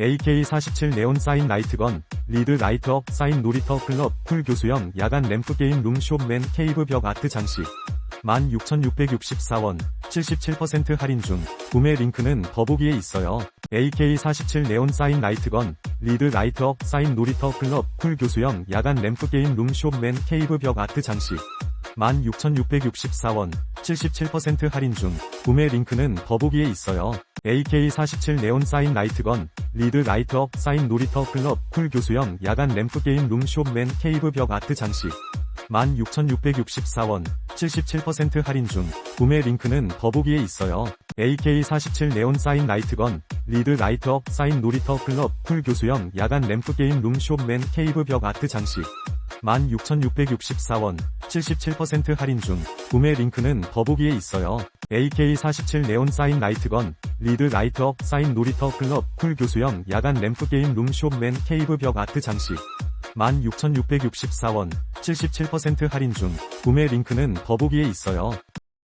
AK47 네온 사인 나이트건, 리드 라이트업 사인 놀이터 클럽, 쿨 교수형 야간 램프 게임 룸숍맨 케이브 벽 아트 장식. 16,664원, 77% 할인 중, 구매 링크는 더보기에 있어요. AK47 네온 사인 나이트건, 리드 라이트업 사인 놀이터 클럽, 쿨 교수형 야간 램프 게임 룸숍맨 케이브 벽 아트 장식. 16,664원, 77% 할인 중, 구매 링크는 더보기에 있어요. AK47 네온 사인 나이트건, 리드 라이트업 사인 놀이터 클럽, 쿨 교수형 야간 램프 게임 룸숍맨 케이브 벽 아트 장식. 16,664원, 77% 할인 중, 구매 링크는 더보기에 있어요. AK47 네온 사인 나이트건, 리드 라이트업 사인 놀이터 클럽, 쿨 교수형 야간 램프 게임 룸숍맨 케이브 벽 아트 장식. 16,664원, 77% 할인 중, 구매 링크는 더보기에 있어요. AK47 네온 사인 나이트건, 리드 라이트업 사인 놀이터 클럽, 쿨 교수형 야간 램프 게임 룸 숍맨 케이브 벽 아트 장식. 16,664원, 77% 할인 중, 구매 링크는 더보기에 있어요.